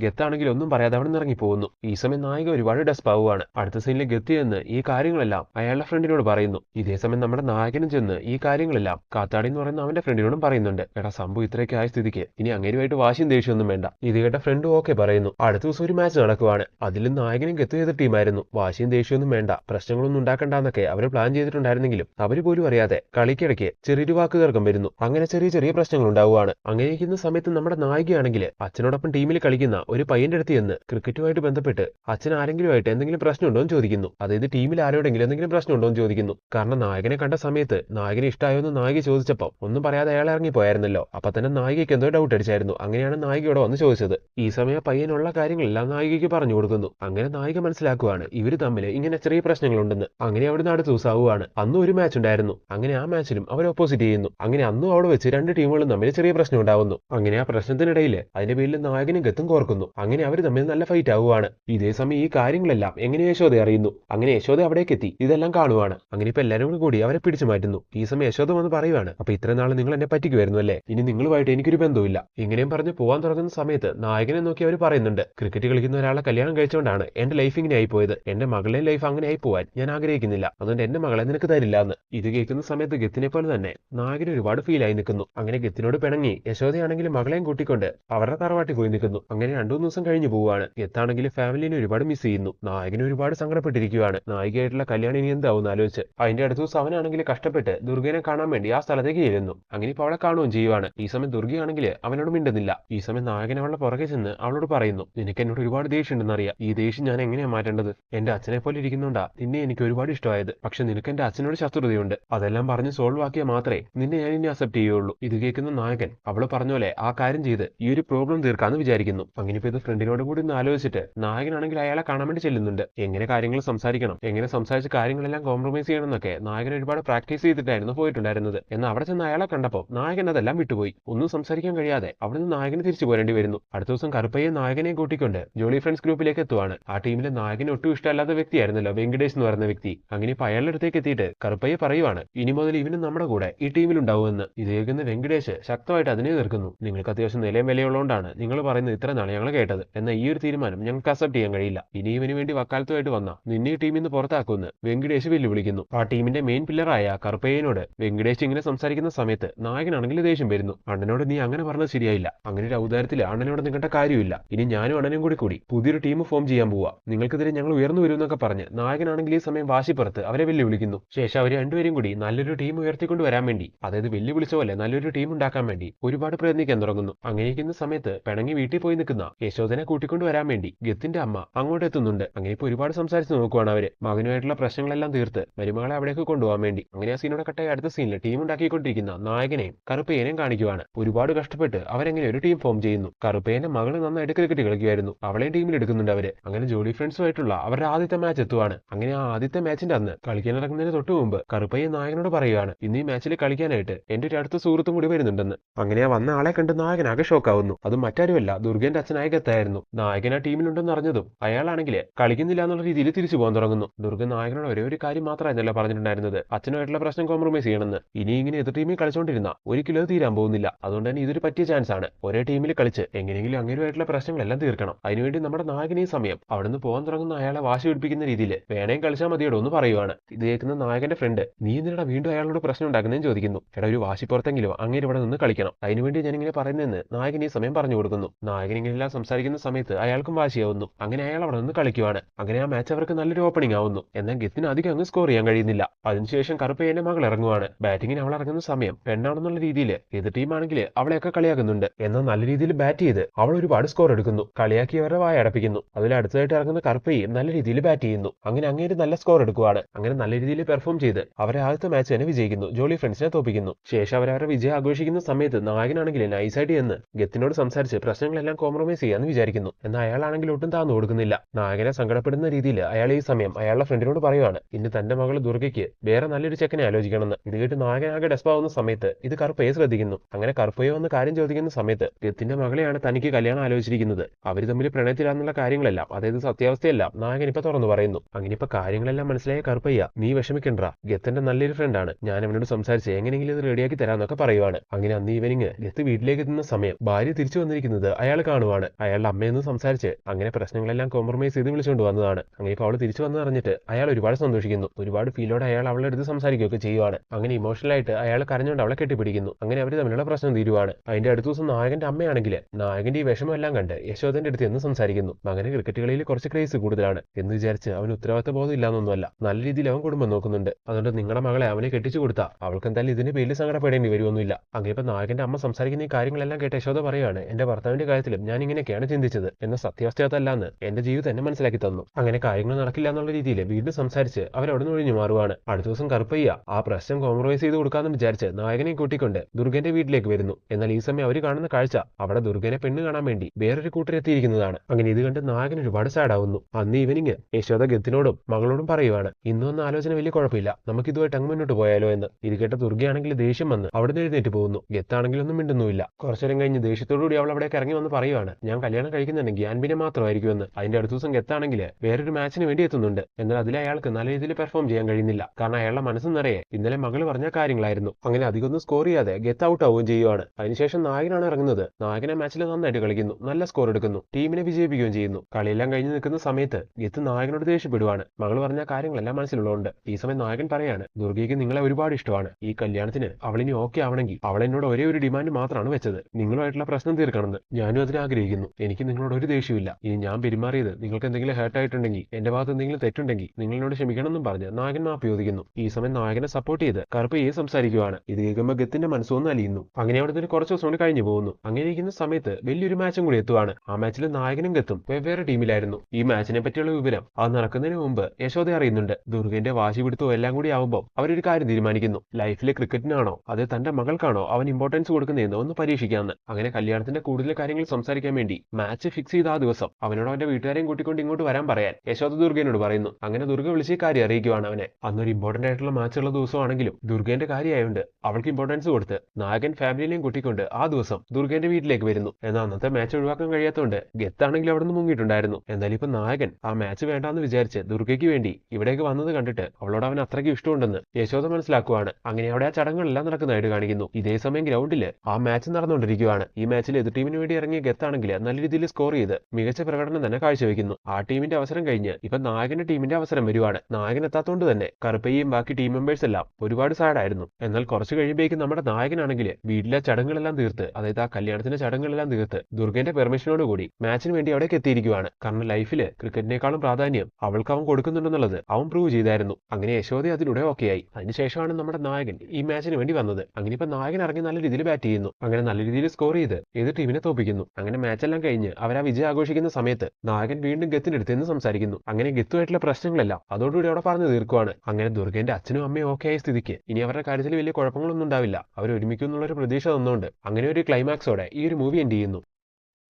ഗത്താണെങ്കിൽ ഒന്നും പറയാതെ അവിടെ ഇറങ്ങി പോകുന്നു. ഈ സമയം നായക ഒരുപാട് ഡെസ്പ് ആവുകയാണ് അടുത്ത സീനിൽ ഗത്തി എന്ന് ഈ കാര്യങ്ങളെല്ലാം അയാളുടെ ഫ്രണ്ടിനോട് പറയുന്നു. ഇതേ സമയം നമ്മുടെ നായകനും ചെന്ന് ഈ കാര്യങ്ങളെല്ലാം കാത്താടി എന്ന് പറയുന്ന അവന്റെ ഫ്രണ്ടിനോടും പറയുന്നുണ്ട്. എടാ സംഭവം ഇത്രയൊക്കെ ആയ സ്ഥിതിക്ക്. ഇനി അങ്ങേരുമായിട്ട് വാശിയും ദേഷ്യമൊന്നും വേണ്ട. ഇത് കേട്ട ഫ്രണ്ടും ഓക്കെ പറയുന്നു. അടുത്ത ദിവസം ഒരു മാച്ച് നടക്കുവാണ്. അതിലും നായകനും ഗത്ത് ചെയ്ത ടീമായിരുന്നു വാശിയും ദേഷ്യമൊന്നും വേണ്ട. പ്രശ്നങ്ങളൊന്നും ഉണ്ടാക്കണ്ടെന്നൊക്കെ അവർ പ്ലാൻ ചെയ്തിട്ടുണ്ടായിരുന്നെങ്കിലും അവർ പോലും അറിയാതെ കളിക്കിടയ്ക്ക് ചെറിയൊരു വാക്ക് വരുന്നു. അങ്ങനെ ചെറിയ ചെറിയ പ്രശ്നങ്ങൾ ഉണ്ടാവുകയാണ് അങ്ങനെ ഇരിക്കുന്ന സമയത്ത് നമ്മുടെ നായികയാണെങ്കിൽ അച്ഛനോടൊപ്പം ടീമിൽ കളിക്കുന്ന ഒരു പയ്യന്റെ അടുത്ത് ചെന്ന് ക്രിക്കറ്റുമായിട്ട് ബന്ധപ്പെട്ട് അച്ഛൻ ആരെങ്കിലുമായിട്ട് എന്തെങ്കിലും പ്രശ്നമുണ്ടോ എന്ന് ചോദിക്കുന്നു. അതായത് ടീമിൽ ആരോടെങ്കിലും എന്തെങ്കിലും പ്രശ്നമുണ്ടോ എന്ന് ചോദിക്കുന്നു. കാരണം നായകനെ കണ്ട സമയത്ത് നായകനെ ഇഷ്ടമായോ എന്ന് നായിക ചോദിച്ചപ്പോൾ ഒന്നും പറയാതെ അയാൾ ഇറങ്ങിപ്പോയായിരുന്നല്ലോ. അപ്പൊ തന്നെ നായികയ്ക്ക് എന്തോ ഡൗട്ട് അടിച്ചായിരുന്നു. അങ്ങനെയാണ് നായിക ഇവിടെ വന്ന് ചോദിച്ചത്. ഈ സമയം പയ്യനുള്ള കാര്യങ്ങളെല്ലാം നായികയ്ക്ക് പറഞ്ഞു കൊടുക്കുന്നു. അങ്ങനെ നായിക മനസ്സിലാക്കുവാണ് ഇവർ തമ്മിൽ ഇങ്ങനെ ചെറിയ പ്രശ്നങ്ങളുണ്ടെന്ന്. അങ്ങനെ അവിടുന്ന് അടുത്ത ദിവസമാവുകയാണ് അന്നും ഒരു മാച്ച് ഉണ്ടായിരുന്നു. അങ്ങനെ ആ മാച്ചിലും അവർ ഓപ്പോസിറ്റ് ചെയ്യുന്നു. അങ്ങനെ അന്നും അവിടെ വെച്ച് രണ്ട് ടീമുകളും തമ്മിൽ ചെറിയ പ്രശ്നം ഉണ്ടാവുന്നു. അങ്ങനെ ആ പ്രശ്നത്തിനിടയിൽ അതിന്റെ പേരിൽ നായകനും ഗത്തും കോർക്കുന്നു. അങ്ങനെ അവർ തമ്മിൽ നല്ല ഫൈറ്റ് ആവുകയാണ് ഇതേ സമയം ഈ കാര്യങ്ങളെല്ലാം എങ്ങനെ യശോദ അറിയുന്നു? അങ്ങനെ യശോദ അവിടേക്ക് എത്തി. ഇതെല്ലാം കാണുവാണ്. അങ്ങനെ ഇപ്പൊ എല്ലാവരും കൂടി അവരെ പിടിച്ചു മാറ്റുന്നു. ഈ സമയം യശോദ വന്ന് പറയുവാണ് അപ്പൊ ഇത്ര നാൾ നിങ്ങൾ എന്നെ പറ്റിക്കുമായിരുന്നു അല്ലേ? ഇനി നിങ്ങളുമായിട്ട് എനിക്കൊരു ബന്ധവുമില്ല. ഇങ്ങനെയും പറഞ്ഞ് പോവാൻ തുടങ്ങുന്ന സമയത്ത് നായകനെ നോക്കി അവർ പറയുന്നുണ്ട് ക്രിക്കറ്റ് കളിക്കുന്ന ഒരാളെ കല്യാണം കഴിച്ചുകൊണ്ടാണ് എന്റെ ലൈഫ് ഇങ്ങനെ ആയി പോയത് എന്റെ മകളുടെ ലൈഫ് അങ്ങനെ ആയി പോവാൻ ഞാൻ ആഗ്രഹിക്കുന്നില്ല. അതുകൊണ്ട് എന്റെ മകളെ നിനക്ക് തരില്ല എന്ന് ഇത് കേൾക്കുന്ന സമയത്ത് ഗത്തിനെ പോലെ തന്നെ നായകൻ ഒരുപാട് ഫീൽ ആയി നിൽക്കുന്നു. അങ്ങനെ ഗത്തിനോട് പിണങ്ങി യശോദയാണെങ്കിലും മകളെയും കൂട്ടിക്കൊണ്ട് അവരുടെ തറവാട്ടിൽ പോയി നിൽക്കുന്നു. അങ്ങനെ രണ്ടു മൂന്ന് ദിവസം കഴിഞ്ഞു പോവുകയാണ്. എത്താണെങ്കിൽ ഫാമിലിനെ ഒരുപാട് മിസ് ചെയ്യുന്നു. നായകന് ഒരുപാട് സങ്കടപ്പെട്ടിരിക്കുകയാണ്. നായികയായിട്ടുള്ള കല്യാണം ഇനി എന്താവും ആലോചിച്ച്. അതിന്റെ അടുത്ത ദിവസം അവനാണെങ്കിൽ കഷ്ടപ്പെട്ട് ദുർഗനെ കാണാൻ വേണ്ടി ആ സ്ഥലത്തേക്ക് ചെല്ലുന്നു. അങ്ങനെ ഇപ്പൊ അവളെ കാണുകയും ചെയ്യുവാണ്. ഈ സമയം ദുർഗയാണെങ്കിൽ അവനോട് മിണ്ടുന്നില്ല. ഈ സമയം നായകൻ അവളുടെ പുറകെ ചെന്ന് അവളോട് പറയുന്നു നിനക്ക് എന്നോട് ഒരുപാട് ദേഷ്യം ഉണ്ടെന്ന് അറിയാം ഈ ദേഷ്യം ഞാൻ എങ്ങനെയാ മാറ്റേണ്ടത്? എന്റെ അച്ഛനെ പോലെ ഇരിക്കുന്നുണ്ടാ. നിന്നെ എനിക്ക് ഒരുപാട് ഇഷ്ടമായത്. പക്ഷെ നിനക്ക് എന്റെ അച്ഛനോട് ശത്രുതയുണ്ട്. അതെല്ലാം പറഞ്ഞ് സോൾവ് ആക്കിയാൽ മാത്രമേ നിന്നെ ഞാൻ ഇനി അക്സെപ്റ്റ് ചെയ്യുള്ളൂ ഇത് കേൾക്കുന്ന നായകൻ അവൾ പറഞ്ഞ പോലെ ആ കാര്യം ചെയ്ത് ഈ ഒരു പ്രോബ്ലം തീർക്കാന്ന് വിചാരിക്കുന്നു. അങ്ങനെ ഇപ്പൊ ഇത് ഫ്രണ്ടിനോട് കൂടി ഒന്ന് ആലോചിച്ചിട്ട് നായകനാണെങ്കിൽ അയാളെ കാണാൻ വേണ്ടി ചെല്ലുന്നുണ്ട്. എങ്ങനെ കാര്യങ്ങൾ സംസാരിക്കണം? എങ്ങനെ സംസാരിച്ച് കാര്യങ്ങളെല്ലാം കോംപ്രമൈസ് ചെയ്യണം എന്നൊക്കെ നായകൻ ഒരുപാട് പ്രാക്ടീസ് ചെയ്തിട്ടായിരുന്നു പോയിട്ടുണ്ടായിരുന്നത്. എന്നാൽ അവിടെ ചെന്ന് അയാളെ കണ്ടപ്പോൾ നായകൻ അതെല്ലാം വിട്ടുപോയി. ഒന്നും സംസാരിക്കാൻ കഴിയാതെ അവിടെ നിന്ന് നായകന് തിരിച്ചു പോരേണ്ടി വരുന്നു. അടുത്ത ദിവസം കറുപ്പയെ നായകനെ കൂട്ടിക്കൊണ്ട് ജോളി ഫ്രണ്ട്സ് ഗ്രൂപ്പിലേക്ക് എത്തുവാണ്. ആ ടീമിലെ നായകന് ഒട്ടും ഇഷ്ടമല്ലാത്ത വ്യക്തിയായിരുന്നല്ലോ വെങ്കടേഷ് എന്ന് പറയുന്ന വ്യക്തി. അങ്ങനെ ഇപ്പൊ അയാളുടെ അടുത്തേക്ക് എത്തിയിട്ട് കറുപ്പയെ പറയുവാണ് ഇനി മുതൽ ഇവനും നമ്മുടെ കൂടെ ഈ ടീമിലുണ്ടാവുമെന്ന്. ഇത് കേൾക്കുന്ന വെങ്കടേഷ് ശക്തമായിട്ട് അതിനെ എതിർക്കുന്നു. നിങ്ങൾക്ക് അത്യാവശ്യം നിലയും വിലയുള്ളതുകൊണ്ടാണ് നിങ്ങൾ പറയുന്നത് ഇത്ര നാളെ ഞങ്ങൾ കേട്ടത്. എന്ന ഈ ഒരു തീരുമാനം ഞങ്ങൾക്ക് അക്സെപ്റ്റ് ചെയ്യാൻ കഴിയില്ല. ഇനി ഇവന് വേണ്ടി വക്കാലത്തുമായിട്ട് വന്ന നിന്നെ ടീമിൽ നിന്ന് പുറത്താക്കുമെന്ന് വെങ്കടേഷ് വെല്ലുവിളിക്കുന്നു. ആ ടീമിന്റെ മെയിൻ പില്ലറായ കറുപ്പയ്യനോട് വെങ്കടേഷ് ഇങ്ങനെ സംസാരിക്കുന്ന സമയത്ത് നായകനാണെങ്കിൽ ദേഷ്യം വരുന്നു. അണ്ണനോട് നീ അങ്ങനെ പറഞ്ഞത് ശരിയായില്ല. അങ്ങനെ ഒരു ഔദാരത്തിൽ അണ്ണനോട് നിങ്ങളുടെ കാര്യമില്ല. ഇനി ഞാനും അണ്ണനും കൂടി കൂടി പുതിയൊരു ടീം ഫോം ചെയ്യാൻ പോവാ. നിങ്ങൾക്കെതിരെ ഞങ്ങൾ ഉയർന്നു വരും വരുമെന്നൊക്കെ പറഞ്ഞ് നായകനാണെങ്കിൽ ഈ സമയം വാശിപ്പുറത്ത് അവരെ വെല്ലുവിളിക്കുന്നു. ശേഷം അവർ രണ്ടുപേരും കൂടി നല്ലൊരു ടീം ഉയർത്തിക്കൊണ്ട് വരാൻ വേണ്ടി അതായത് വെല്ലുവിളിച്ച പോലെ നല്ലൊരു ടീം ഉണ്ടാക്കാൻ വേണ്ടി ഒരുപാട് പ്രയത്നിക്കാൻ തുടങ്ങുന്നു. അങ്ങനെ ഇരിക്കുന്ന സമയത്ത് പിണങ്ങി വീട്ടിൽ പോയി നിൽക്കുന്ന യശോദനെ കൂട്ടിക്കൊണ്ട് വരാൻ വേണ്ടി ഗത്തിന്റെ അമ്മ അങ്ങോട്ട് എത്തുന്നുണ്ട്. അങ്ങനെ ഇപ്പൊ ഒരുപാട് സംസാരിച്ച് നോക്കുവാണ് അവർ. മകനുമായിട്ടുള്ള പ്രശ്നങ്ങളെല്ലാം തീർത്ത് മരുമകളെ അവിടേക്ക് കൊണ്ടുപോകാൻ വേണ്ടി അങ്ങനെ ആ സീനോടെ കട്ടായി അടുത്ത സീനിൽ ടീം ഉണ്ടാക്കിക്കൊണ്ടിരിക്കുന്ന നായകനെയും കറുപ്പേനെയും കാണിക്കുവാണ്. ഒരുപാട് കഷ്ടപ്പെട്ട് അവരെങ്ങനെ ഒരു ടീം ഫോം ചെയ്യുന്നു. കറുപ്പേന്റെ മകൾ നന്നായിട്ട് ക്രിക്കറ്റ് കളിക്കുമായിരുന്നു അവളെയും ടീമിൽ എടുക്കുന്നുണ്ട് അവർ. അങ്ങനെ ജോലി ഫ്രണ്ട്സുമായിട്ടുള്ള അവരുടെ ആദ്യത്തെ മാച്ച് എത്തുവാണ്. അങ്ങനെ ആ ആദ്യത്തെ മാച്ചിന്റെ അന്ന് കളിക്കാൻ ഇറങ്ങുന്നതിന് തൊട്ട് മുമ്പ് കറുപ്പയ്യ നായകനോട് പറയുകയാണ് ഇന്ന് ഈ മാച്ചിൽ കളിക്കാനായിട്ട് എന്റെ ഒരു അടുത്ത സുഹൃത്തും കൂടി വരുന്നുണ്ടെന്ന്. അങ്ങനെ വന്ന ആളെ കണ്ട് നായകൻ ആകെ ഷോക്കാവുന്നു. അത് മറ്റാരുമല്ല. ദുർഗന്റെ അച്ഛനായ ഗത്തായിരുന്നു നായകൻ ആ ടീമിലുണ്ടെന്ന് അറിഞ്ഞതും അയാളാണെങ്കിൽ കളിക്കുന്നില്ല എന്നുള്ള രീതിയിൽ തിരിച്ചു പോകാൻ തുടങ്ങുന്നു. ദുർഗൻ നായകനോട് ഒരേ ഒരു കാര്യം മാത്രമായിരുന്നല്ലോ പറഞ്ഞിട്ടുണ്ടായിരുന്നത്. അച്ഛനുമായിട്ടുള്ള പ്രശ്നം കോംപ്രമൈസ് ചെയ്യണമെന്ന്. ഇനി ഇങ്ങനെ എതിർ ടീമിൽ കളിച്ചുകൊണ്ടിരുന്ന ഒരിക്കലും അത് തീരാൻ പോകുന്നില്ല. അതുകൊണ്ട് തന്നെ ഇതൊരു പറ്റിയ ചാൻസ് ആണ്. ഒരേ ടീമിൽ കളിച്ച് എങ്ങനെയെങ്കിലും അങ്ങനെയായിട്ടുള്ള പ്രശ്നങ്ങളെല്ലാം തീർക്കണം. അതിനുവേണ്ടി നമ്മുടെ നായകൻ ഈ സമയം അവിടുന്ന് പോകാൻ തുടങ്ങുന്ന അയാളെ വാശി പിടിപ്പിക്കുന്ന രീതിയിൽ വേണേം കളിച്ചാൽ മതിയോടോ എന്ന് പറയുവാണ്. ഇത് കേൾക്കുന്ന നായകന്റെ ഫ്രണ്ട് നീ എന്തിനാ വീണ്ടും അയാളോട് പ്രശ്നം ഉണ്ടാക്കുന്നതെന്ന് ചോദിക്കുന്നു. എടാ ഒരു വാശിപ്പുറത്തെങ്കിലും അങ്ങനെ ഇവിടെ നിന്ന് കളിക്കണം. അതിനുവേണ്ടി ഞാൻ ഇങ്ങനെ പറയുന്നതെന്ന് നായകൻ ഈ സമയം പറഞ്ഞു കൊടുക്കുന്നു. നായകൻ ഇങ്ങനെല്ലാം സംസാരിക്കുന്ന സമയത്ത് അയാൾക്കും വാശിയാവുന്നു. അങ്ങനെ അയാൾ അവിടെ നിന്ന് കളിക്കുവാണ്. അങ്ങനെ ആ മാച്ച് അവർക്ക് നല്ലൊരു ഓപ്പണിംഗ് ആവുന്നു. എന്നാൽ ഗത്തിന് അധികം അങ്ങ് സ്കോർ ചെയ്യാൻ കഴിയുന്നില്ല. അതിനുശേഷം കറുപ്പയ്യന്റെ മകൾ ഇറങ്ങുവാണ്. ബാറ്റിങ്ങിന് അവൾ ഇറങ്ങുന്ന സമയം പെണ്ണാണെന്നുള്ള രീതിയിൽ എതിർ ടീമാണെങ്കിൽ അവളെയൊക്കെ കളിയാക്കുന്നുണ്ട്. എന്നാൽ നല്ല രീതിയിൽ ബാറ്റ് ചെയ്ത് അവൾ ഒരുപാട് സ്കോർ എടുക്കുന്നു. കളിയാക്കിയവരുടെ വായ അടപ്പിക്കുന്നു. അതിൽ അടുത്തതായിട്ട് ഇറങ്ങുന്ന കറുപ്പയും നല്ല രീതിയിൽ ബാറ്റ് ചെയ്യുന്നു. അങ്ങനെ അങ്ങേര് നല്ല സ്കോർ എടുക്കുവാണ്. അങ്ങനെ നല്ല രീതിയിൽ പെർഫോം ചെയ്ത് അവരെ ആദ്യത്തെ മാച്ച് തന്നെ വിജയിക്കുന്നു. ജോളി ഫ്രണ്ട്സിനെ തോപ്പിക്കുന്നു. ശേഷം അവരവരുടെ വിജയം ആഘോഷിക്കുന്ന സമയത്ത് നായകനാണെങ്കിൽ നൈസായിട്ട് ചെന്ന് ഗത്തിനോട് സംസാരിച്ച് പ്രശ്നങ്ങളെല്ലാം കോംപ്രമൈസ് ചെയ്യാന്ന് വിചാരിക്കുന്നു. എന്നാൽ അയാളാണെങ്കിൽ ഒട്ടും താന്നു കൊടുക്കുന്നില്ല. നായകനെ സങ്കടപ്പെടുന്ന രീതിയിൽ അയാൾ ഈ സമയം അയാളുടെ ഫ്രണ്ടിനോട് പറയുവാണ് ഇനി തന്റെ മകൾ ദുർഗയ്ക്ക് വേറെ നല്ലൊരു ചെക്കനെ ആലോചിക്കണമെന്ന്. ഇത് കേട്ട് നായകനാകെ ഡെസ്പാവുന്ന സമയത്ത് ഇത് കറുപ്പയെ ശ്രദ്ധിക്കുന്നു. അങ്ങനെ കറുപ്പയെ വന്ന് കാര്യം ചോദിക്കുന്ന സമയത്ത് ഗത്തിന്റെ മകളെയാണ് തനിക്ക് കല്യാണം ആലോചിച്ചിരിക്കുന്നത്. അവർ തമ്മിൽ പ്രണയത്തിലാന്നുള്ള കാര്യങ്ങളെല്ലാം അതായത് സത്യാവസ്ഥയെല്ലാം നായകൻ ഇപ്പൊ തുറന്നു പറയുന്നു. അങ്ങനെ ഇപ്പൊ കാര്യങ്ങളെല്ലാം മനസ്സിലായ കറുപ്പയ്യ നീ വിഷമിക്കണ്ട. ഗത്തിന്റെ നല്ലൊരു ഫ്രണ്ടാണ് ഞാൻ അവനോട് സംസാരിച്ച് എങ്ങനെയെങ്കിലും ഇത് റെഡിയാക്കി തരാന്നൊക്കെ പറയുവാണ്. അങ്ങനെ അന്ന് ഈവനിങ് ഗത്ത് വീട്ടിലേക്ക് എത്തുന്ന സമയം ഭാര്യ തിരിച്ചു വന്നിരിക്കുന്നത് അയാൾ കാണുവാണ്. അയാളുടെ അമ്മയെന്ന് സംസാരിച്ച് അങ്ങനെ പ്രശ്നങ്ങളെല്ലാം കോംപ്രമൈസ് ചെയ്ത് വിളിച്ചുകൊണ്ട് വന്നതാണ്. അങ്ങനെ ഇപ്പോൾ അവൾ തിരിച്ചു വന്ന് അറിഞ്ഞിട്ട് അയാൾ ഒരുപാട് സന്തോഷിക്കുന്നു. ഒരുപാട് ഫീലോടെ അയാൾ അവളുടെ അടുത്ത് സംസാരിക്കുകയൊക്കെ ചെയ്യുവാണ്. അങ്ങനെ ഇമോഷണൽ ആയിട്ട് അയാൾ കരഞ്ഞുകൊണ്ട് അവളെ കെട്ടിപ്പിടിക്കുന്നു. അങ്ങനെ അവർ തമ്മിലുള്ള പ്രശ്നം തീരുവാണ്. അതിന്റെ അടുത്ത ദിവസം നായകന്റെ അമ്മയാണെങ്കിൽ നായകന്റെ ഈ വിഷമമെല്ലാം കണ്ട് യശോദന്റെ അടുത്ത് എന്ന് സംസാരിക്കുന്നു. മകന് ക്രിക്കറ്റ് കളിയിൽ കുറച്ച് ക്രേസ് കൂടുതലാണ്. എന്ന് വിചാരിച്ച് അവന് ഉത്തരവാദിത്ത ബോധം ഇല്ലാന്നൊന്നുമല്ല. നല്ല രീതിയിൽ അവൻ കുടുംബം നോക്കുന്നുണ്ട്. അതുകൊണ്ട് നിങ്ങളുടെ മകളെ അവനെ കെട്ടിച്ചു കൊടുത്താൽ അവൾക്ക് എന്തായാലും ഇതിന്റെ പേരിൽ സങ്കടപ്പെടേണ്ടി വരുമൊന്നുമില്ല അങ്ങനെ ഇപ്പൊ നായകന്റെ അമ്മ സംസാരിക്കുന്ന ഈ കാര്യങ്ങളെല്ലാം കേട്ട് യശോദ പറയുകയാണ് എന്റെ ഭർത്താവിന്റെ കാര്യത്തിലും ഞാൻ ഇങ്ങനെയൊക്കെയാണ് ചിന്തിച്ചത് എന്ന സത്യാവസ്ഥ അതല്ലാന്ന് എന്റെ ജീവിതം എന്നെ മനസ്സിലാക്കി തന്നു. അങ്ങനെ കാര്യങ്ങൾ നടക്കില്ല എന്നുള്ള രീതിയിൽ വീണ്ടും സംസാരിച്ച് അവരവിടെ ഒഴിഞ്ഞു മാറുവാണ്. അടുത്ത ദിവസം കറുപ്പയ്യ ആ പ്രശ്നം കോംപ്രമൈസ് ചെയ്ത് കൊടുക്കാമെന്ന് വിചാരിച്ച് നായകനെ കൂട്ടിക്കൊണ്ട് ദുർഗന്റെ വീട്ടിലേക്ക് വരുന്നു. എന്നാൽ ഈ സമയം അവർ കാണുന്ന കാഴ്ച അവിടെ ദുർഗനെ പെണ്ണ് കാണാൻ വേണ്ടി വേറൊരു കൂട്ടരെത്തിയിരിക്കുന്നതാണ് അങ്ങനെ ഇത് കണ്ട് നായകൻ ഒരുപാട് സാഡ് ആവുന്നു. അന്ന് ഈവനിങ് യശോദ ഗത്തിനോടും മകളോടും പറയുവാണ് ഇന്നൊന്നും ആലോചന വലിയ കുഴപ്പമില്ല. നമുക്ക് ഇതുമായിട്ട് അങ്ങ് മുന്നോട്ട് പോയാലോ എന്ന്. ഇത് കേട്ട ദുർഗയാണെങ്കിൽ ദേഷ്യം വന്ന് അവിടെ നിന്ന് എഴുന്നേറ്റ് പോകുന്നു. ഗത്താണെങ്കിലൊന്നും മിണ്ടുന്നുമില്ല. കുറച്ചേരം കഴിഞ്ഞ് ദേഷ്യത്തോടുകൂടി അവൾ അവിടേക്ക് ഇറങ്ങി വന്ന് പറയുവാണ് ഞാൻ കല്യാണം കഴിക്കുന്നുണ്ടെങ്കിൽ മാത്രമായിരിക്കും എന്ന് അതിന്റെ അടുത്ത ദിവസം ഗത്താണെങ്കിൽ വേറൊരു മാച്ചിന് വേണ്ടി എത്തുന്നുണ്ട്. എന്നാൽ അതിൽ അയാൾക്ക് നല്ല രീതിയിൽ പെർഫോം ചെയ്യാൻ കഴിയുന്നില്ല. കാരണം അയാളുടെ മനസ്സ് നിറയെ ഇന്നലെ മകൾ പറഞ്ഞ കാര്യങ്ങളായിരുന്നു. അങ്ങനെ അധികമൊന്നും സ്കോർ ചെയ്യാതെ ഗെറ്റ് ഔട്ട് ആവുകയും ചെയ്യുവാണ്. അതിനുശേഷം നായകനാണ് ഇറങ്ങുന്നത്. നായകനെ മാച്ചിൽ നന്നായിട്ട് കളിക്കുന്നു. നല്ല സ്കോർ എടുക്കുന്നു. ടീമിനെ വിജയിപ്പിക്കുകയും ചെയ്യുന്നു. കളിയെല്ലാം കഴിഞ്ഞ് നിൽക്കുന്ന സമയത്ത് ഗെത്ത് നായകനോട് ദേഷ്യപ്പെടുവാണ്. മകൾ പറഞ്ഞ കാര്യങ്ങളെല്ലാം മനസ്സിലുള്ളതുകൊണ്ട് ഈ സമയം നായകൻ പറയാണ് ദുർഗയ്ക്ക് നിങ്ങളെ ഒരുപാട് ഇഷ്ടമാണ്. ഈ കല്യാണത്തിന് അവളിനി ഓക്കെ ആവണമെങ്കിൽ അവൾ എന്നോട് ഒരേ ഒരു ഡിമാൻഡ് മാത്രമാണ് വെച്ചത്. നിങ്ങളുമായിട്ടുള്ള പ്രശ്നം തീർക്കണമെന്ന് ഞാനും അതിന് ആഗ്രഹിക്കുന്നു. എനിക്ക് നിങ്ങളോട് ഒരു ദേഷ്യമില്ല ഇനി ഞാൻ പെരുമാറിയത് നിങ്ങൾക്ക് എന്തെങ്കിലും ഹേർട്ട് ആയിട്ടുണ്ടെങ്കിൽ എന്റെ ഭാഗത്ത് എന്തെങ്കിലും തെറ്റുണ്ടെങ്കിൽ നിങ്ങളോട് ക്ഷമിക്കണമെന്നും പറഞ്ഞ് നായകൻ മാപ്പ് ചോദിക്കുന്നു. ഈ സമയം നായകനെ സപ്പോർട്ട് ചെയ്ത് കറുപ്പയെ സംസാരിക്കുവാണ്? ഇത് കേൾക്കുമ്പോൾ ഗത്തിന്റെ മനസ്സൊന്നും അലിയുന്നു. അങ്ങനെ അവിടെ നിന്ന് കുറച്ച് ദിവസം കഴിഞ്ഞു പോകുന്നു. അങ്ങനെ ഇരിക്കുന്ന സമയത്ത് വലിയൊരു മാച്ചും കൂടി എത്തുവാണ്. ആ മാച്ചിൽ നായകനും ഗത്തും വെവ്വേറെ ടീമിലായിരുന്നു ഈ മാച്ചിനെ പറ്റിയുള്ള വിവരം അത് നടക്കുന്നതിന് മുമ്പ് യശോദ അറിയുന്നുണ്ട്. ദുർഗന്റെ വാശി പിടുത്തവും എല്ലാം കൂടി ആവുമ്പോൾ അവരൊരു കാര്യം തീരുമാനിക്കുന്നു. ലൈഫിലെ ക്രിക്കറ്റിനാണോ അത് തന്റെ മകൾക്കാണോ അവൻ ഇമ്പോർട്ടൻസ് കൊടുക്കുന്നതെന്ന് ഒന്ന് പരീക്ഷിക്കാമെന്ന് അങ്ങനെ കല്യാണത്തിന്റെ കൂടുതൽ കാര്യങ്ങൾ സംസാരിക്കാൻ വേണ്ടി മാച്ച് ഫിക്സ് ചെയ്ത ആ ദിവസം അവനോട് അവന്റെ വീട്ടുകാരെയും കൂട്ടിക്കൊണ്ട് ഇങ്ങോട്ട് വരാൻ പറയാൻ യശോദ ദുർഗനോട് പറയുന്നു. അങ്ങനെ ദുർഗ വിളിച്ച് കാര്യം അറിയിക്കുവാണ് അവനെ. അന്നൊരു ഇമ്പോർട്ടന്റ് ആയിട്ടുള്ള മാച്ചുള്ള ദിവസമാണെങ്കിലും ദുർഗേന്റെ കാര്യമായതുകൊണ്ട് അവൾക്ക് ഇമ്പോർട്ടൻസ് കൊടുത്ത് നായകൻ ഫാമിലിനെയും കൂട്ടിക്കൊണ്ട് ആ ദിവസം ദുർഗേന്റെ വീട്ടിലേക്ക് വരുന്നു. എന്നാൽ അന്നത്തെ മാച്ച് ഒഴിവാക്കാൻ കഴിയാത്തതുകൊണ്ട് ഗത്താണെങ്കിൽ അവിടെ നിന്ന് മുങ്ങിയിട്ടുണ്ടായിരുന്നു. എന്തായാലും ഇപ്പൊ നായകൻ ആ മാച്ച് വേണ്ടാന്ന് വിചാരിച്ച് ദുർഗയ്ക്ക് വേണ്ടി ഇവിടേക്ക് വന്നത് കണ്ടിട്ട് അവളോട് അവൻ അത്രയ്ക്ക് ഇഷ്ടമുണ്ടെന്ന് യശോദ മനസ്സിലാക്കുവാണ്. അങ്ങനെ അവിടെ ആ ചടങ്ങുകളെല്ലാം നടക്കുന്നതായിട്ട് കാണിക്കുന്നു. ഇതേ സമയം ഗ്രൗണ്ടിൽ ആ മാച്ച് നടന്നുകൊണ്ടിരിക്കുകയാണ് ഈ മാച്ചിൽ എതിർ ടീമിന് വേണ്ടി ഇറങ്ങിയ ഗത്താണെങ്കിൽ നല്ല രീതിയിൽ സ്കോർ ചെയ്ത് മികച്ച പ്രകടനം തന്നെ കാഴ്ചവെക്കുന്നു. ആ ടീമിന്റെ അവസരം കഴിഞ്ഞ് ഇപ്പൊ നായകന്റെ ടീമിന്റെ അവസരം വരുവാണ്. നായകൻ എത്താത്തതുകൊണ്ട് തന്നെ കറുപ്പയും ബാക്കി ടീം മെമ്പേഴ്സ് എല്ലാം ഒരുപാട് സാഡായിരുന്നു എന്നാൽ കുറച്ച് കഴിയുമ്പോഴേക്കും നമ്മുടെ നായകനാണെങ്കിൽ വീട്ടിലെ ചടങ്ങുകളെല്ലാം തീർത്ത് അതായത് ആ കല്യാണത്തിന്റെ ചടങ്ങുകളെല്ലാം തീർത്ത് ദുർഗന്റെ പെർമിഷനോട് കൂടി മാച്ചിന് വേണ്ടി അവിടേക്ക് എത്തിയിരിക്കുകയാണ് കാരണം ലൈഫിൽ ക്രിക്കറ്റിനേക്കാളും പ്രാധാന്യം അവൾക്ക് അവൻ കൊടുക്കുന്നുണ്ടെന്നുള്ളത് അവൻ പ്രൂവ് ചെയ്തായിരുന്നു. അങ്ങനെ യശോദ അതിലൂടെ ഓക്കെ ആയി. അതിനുശേഷമാണ് നമ്മുടെ നായകൻ ഈ മാച്ചിന് വേണ്ടി വന്നത്. അങ്ങനെ ഇപ്പൊ നായകൻ ഇറങ്ങി നല്ല രീതിയിൽ ബാറ്റ് ചെയ്യുന്നു. അങ്ങനെ നല്ല രീതിയിൽ സ്കോർ ചെയ്ത് എതിർ ടീമിനെ തോപ്പിക്കുന്നു. അങ്ങനെ മാച്ചെല്ലാം കഴിഞ്ഞ് അവർ ആ വിജയം ആഘോഷിക്കുന്ന സമയത്ത് നായകൻ വീണ്ടും ഗത്തിനെടുത്ത് എന്ന് സംസാരിക്കുന്നു. അങ്ങനെ ഗത്തുമായിട്ടുള്ള പ്രശ്നങ്ങളെല്ലാം അതോടുകൂടി അവിടെ പറഞ്ഞു തീർക്കുവാണ്. അങ്ങനെ ദുർഗന്റെ അച്ഛനും അമ്മയും ഓക്കെ ആയ സ്ഥിതിക്ക്. ഇനി അവരുടെ കാര്യത്തിൽ വലിയ കുഴപ്പങ്ങളൊന്നും ഉണ്ടാവില്ല. അവർ ഒരുമിക്കുന്നുള്ള ഒരു പ്രതീക്ഷ തന്നുകൊണ്ട് അങ്ങനെ ഒരു ക്ലൈമാക്സോടെ ഈ ഒരു മൂവി എൻഡ് ചെയ്യുന്നു.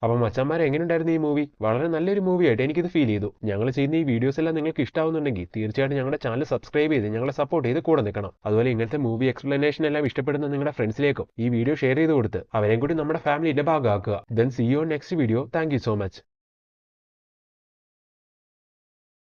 അപ്പം മച്ചന്മാരെ എങ്ങനെയുണ്ടായിരുന്നു ഈ മൂവി വളരെ നല്ലൊരു മൂവിയായിട്ട് എനിക്കിത് ഫീൽ ചെയ്തു. ഞങ്ങൾ ചെയ്യുന്ന ഈ വീഡിയോസ് എല്ലാം നിങ്ങൾക്ക് ഇഷ്ടമാവുന്നുണ്ടെങ്കിൽ തീർച്ചയായിട്ടും ഞങ്ങളുടെ ചാനൽ സബ്സ്ക്രൈബ് ചെയ്ത് ഞങ്ങളെ സപ്പോർട്ട് ചെയ്ത് കൂടെ നിൽക്കണം. അതുപോലെ ഇങ്ങനത്തെ മൂവി എക്സ്പ്ലനേഷൻ എല്ലാം ഇഷ്ടപ്പെടുന്ന നിങ്ങളുടെ ഫ്രണ്ട്സിലേക്കും ഈ വീഡിയോ ഷെയർ ചെയ്ത് കൊടുത്ത് അവരെയും കൂടി നമ്മുടെ ഫാമിലിയുടെ ഭാഗമാക്കുക. Then see you next video thank so much